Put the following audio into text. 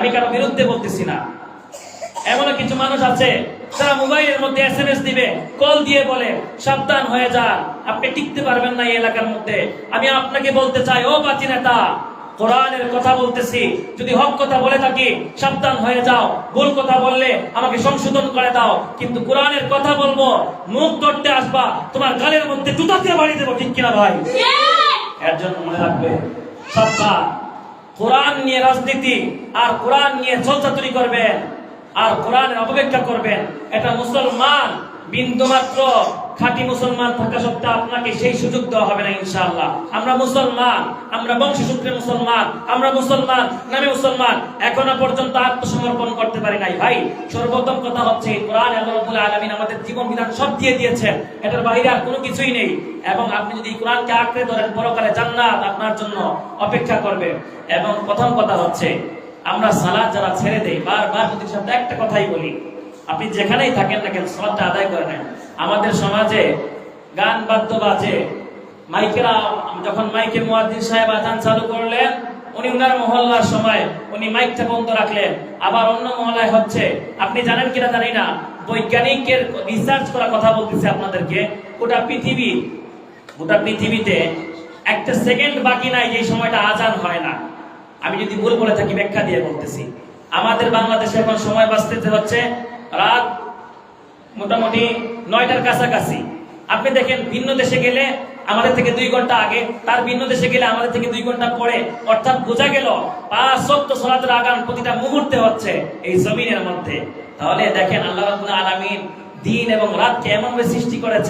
আমি কারও বিরুদ্ধে বলতেছি না। এমনও কিছু মানুষ আছে তারা মোবাইলের মধ্যে এস এম এস দিবে কল দিয়ে বলে সাবধান হয়ে যান আপনি টিকতে পারবেন না এই এলাকার মধ্যে। আমি আপনাকে বলতে চাই ও পাচি নেতা কোরআনের কথা বলতেছি যদি হক কথা বলে থাকি সাবধান হয়ে যাও। ভুল কথা বললে আমাকে সংশোধন করে দাও। কিন্তু কোরআনের কথা বলব মুখ ধরতে আসবা তোমার গালের মধ্যে জুতা দিয়ে বাড়ি দেবো ঠিক কিনা ভাই? এর জন্য মনে রাখবে সত্তা কোরআন নিয়ে রাজনীতি আর কোরআন নিয়ে চলচাতুরি করবেন আর কোরআনের অপব্যাখ্যা করবেন। এটা মুসলমান বিন্দুমাত্র খাঁটি মুসলমান থাকা সত্ত্বেও আপনাকে সেই সুযোগ দেওয়া হবে না ইনশাআল্লাহ। আমরা মুসলমান, আমরা বংশসূত্রে মুসলমান, আমরা মুসলমান নামে মুসলমান, এখনও পর্যন্ত আত্মসমর্পণ করতে পারি নাই। ভাই সর্বপ্রথম কথা হচ্ছে, কোরআন আল্লাহ রাব্বুল আলামিন আমাদের জীবন বিধান সব দিয়ে দিয়েছেন। এটার বাইরে আর কোনো কিছুই নেই। এবং আপনি যদি কোরআনকে আঁকড়ে ধরেন, পরকালে জান্নাত আপনার জন্য অপেক্ষা করবে। এবং প্রথম কথা হচ্ছে, আমরা সালাদ যারা ছেড়ে দেই বারবার যদি সাথে একটা কথাই বলি আপনি যেখানেই থাকেন না কেন সালাদটা আদায় করে নেন। আমাদের সমাজে গান বাদ্য বাজে। মাইকেরা যখন মাইকে মুয়াজ্জিন সাহেব আজান চালু করলেন, উনি উনার মহল্লার সময় উনি মাইকটা বন্ধ রাখলেন। আবার অন্য মহল্লায় হচ্ছে, আপনি জানেন কিনা জানি না, বৈজ্ঞানিকের রিসার্চ করা কথা বলতেছে আপনাদেরকে, গোটা পৃথিবী, গোটা পৃথিবীতে একটা সেকেন্ড বাকি নাই যে সময়টা আজান হয় না। আমি যদি ভুল বলে থাকি, ব্যাখ্যা দিয়ে বলতেছি। আমাদের বাংলাদেশে এখন সময় বাঁচতে হচ্ছে রাত মোটামুটি নয়টার কাছাকাছি। আপনি দেখেন, ভিন্ন দেশে গেলে আমাদের থেকে দুই ঘণ্টা আগে, তার ভিন্ন দেশে গেলে আমাদের থেকে দুই ঘণ্টা পরে। অর্থাৎ বোঝা গেল, পাঁচ সত্য সলাতের আগাম প্রতিটা মুহূর্তে হচ্ছে এই জমিনের মধ্যে। তাহলে দেখেন, আল্লাহ আলামিন দিন এবং রাতকে এমনভাবে সৃষ্টি করেছে